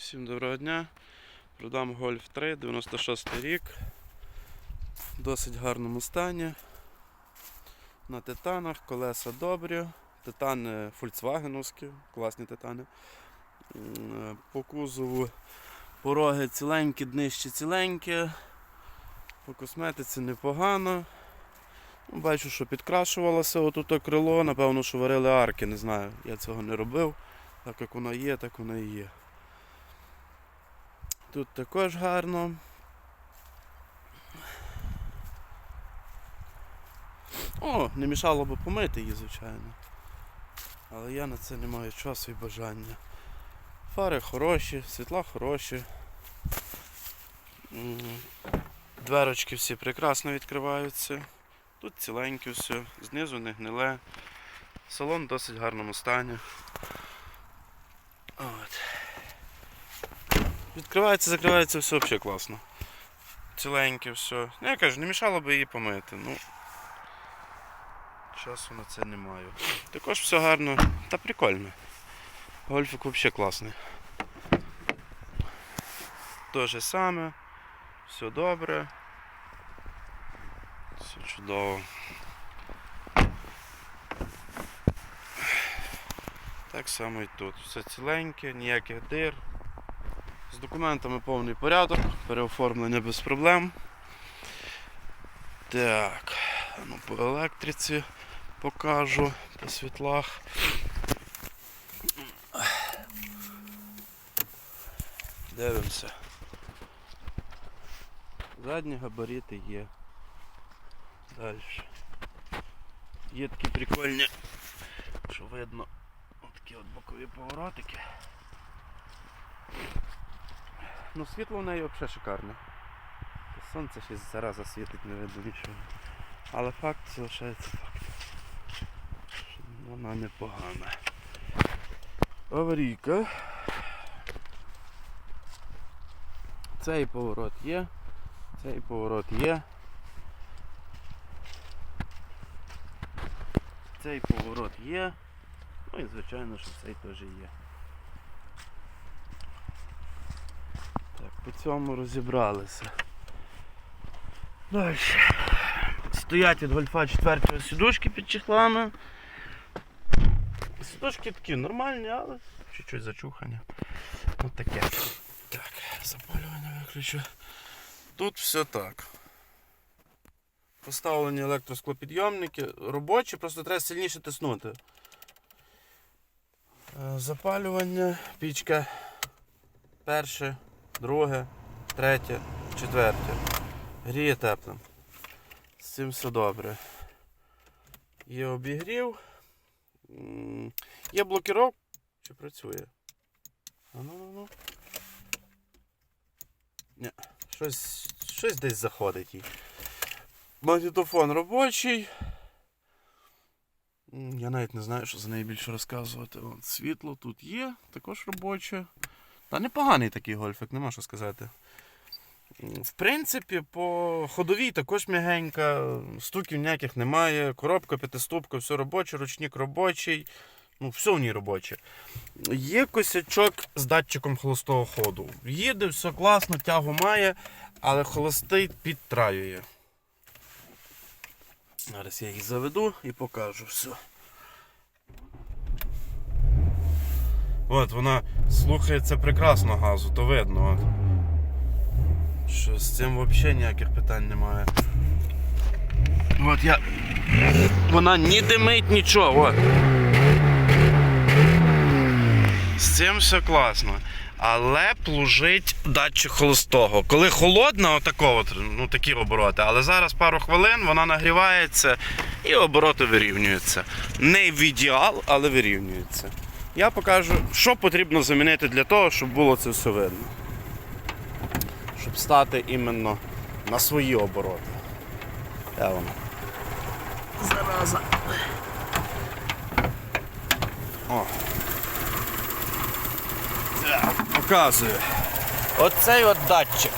Всім доброго дня. Продам Golf 3, 96 рік. В досить гарному стані. На титанах, колеса добрі. Титани фольксвагеновські, класні титани. Е, По кузову пороги ціленькі, днище ціленьке. По косметиці непогано. Ну, Бачу, що підкрашувалося отут крило, напевно, що варили арки, не знаю. Я цього не робив. Так як воно є, так воно і є. Тут також гарно. О, не мішало би помити її, звичайно. Але я на це не маю часу і бажання. Фари хороші, світла хороші. Дверочки всі прекрасно відкриваються. Тут ціленьке все, знизу не гниле. Салон в досить гарному стані. Відкривається, закривається все взагалі класно. Ціленьке все. Ну, я кажу, не мішало би її помити. Ну, часу на це не маю. Також все гарно та прикольно. Гольфик взагалі класний. То же саме, все добре. Все чудово. Так само і тут. Все ціленьке, ніяких дир. Документами повний порядок, переоформлення без проблем. Так, ну по електриці покажу, по світлах. Дивимося. Задні габарити є. Далі. Є такі прикольні, що видно, такі от бокові поворотики. Ну світло в неї взагалі шикарне. Сонце ще зараза світить, не видно нічого. Але факт залишається факт. Вона непогана. Аварійка. Цей поворот є. Цей поворот є. Цей поворот є. Ну і звичайно, що цей теж є. Так, по цьому розібралися. Далі. Стоять від гольфа 4 сідушки під чехлами. Сідушки такі нормальні, але чуть-чуть зачухані. Ось таке. Так, запалювання виключу. Тут все так. Поставлені електросклопідйомники, робочі, просто треба сильніше тиснути. Е, Запалювання, пічка перше, друге, третє, четверте. Гріє теплим. З цим все добре. Є обігрів. Є блокировка. Чи працює? Ну ну ну. Ні, щось, щось десь заходить. Магнітофон робочий. Я навіть не знаю, що за неї більше розказувати. От, світло тут є, також робоче. Та непоганий такий гольфик, нема що сказати. В принципі, по ходовій також м'ягенька, стуків ніяких немає, коробка п'ятиступка, все робоче, ручник робочий, ну все в ній робоче. Є косячок з датчиком холостого ходу. Їде, все класно, тягу має, але холостий підтраює. Зараз я їх заведу і покажу все. От вона слухається прекрасно газу, то видно. От. Що з цим взагалі ніяких питань немає. От я. Вона ні димить, нічого. З цим все класно. Але плужить датчик холостого. Коли холодна, отако от, ну такі обороти. Але зараз пару хвилин вона нагрівається і обороти вирівнюються. Не в ідеал, але вирівнюються. Я покажу, що потрібно замінити для того, щоб було це все видно. Щоб стати іменно на свої обороти. Де воно? Зараза. О. Показую. Оцей от датчик.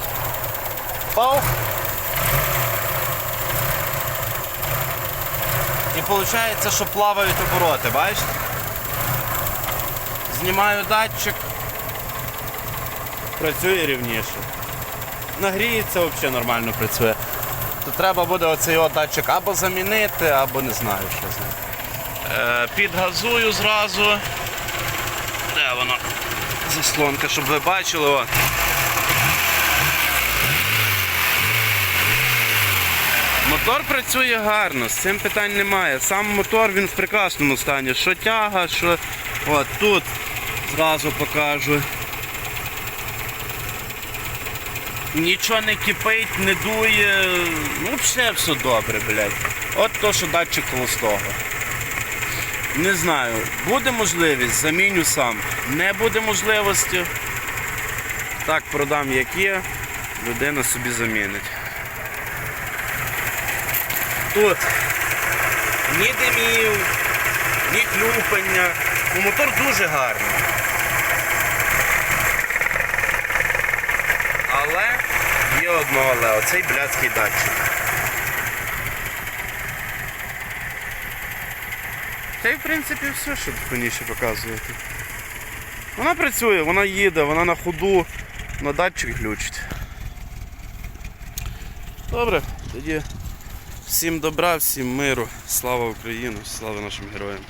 Пав. І виходить, що плавають обороти, бачите? Знімаю датчик. працює рівніше. Нагріється взагалі нормально працює. То треба буде оцей от датчик або замінити, або не знаю, що з ним. Е, підгазую зразу. Де воно? Заслонка, щоб ви бачили. От. Мотор працює гарно, з цим питань немає. Сам мотор він в прекрасному стані. Що тяга, що от тут зразу покажу. Нічого не кипить, не дує. Ну, все все добре, блядь. От то, що датчик холостого. Не знаю, буде можливість, заміню сам. Не буде можливості. Так, продам як є, людина собі замінить. Тут ні димів, ні клюпання. Ну, мотор дуже гарний. Але є одно але, оцей блядський датчик. Та й в принципі все, що раніше показувати. Вона працює, вона їде, вона на ходу, на датчик глючить. Добре, тоді всім добра, всім миру, слава Україні, слава нашим героям.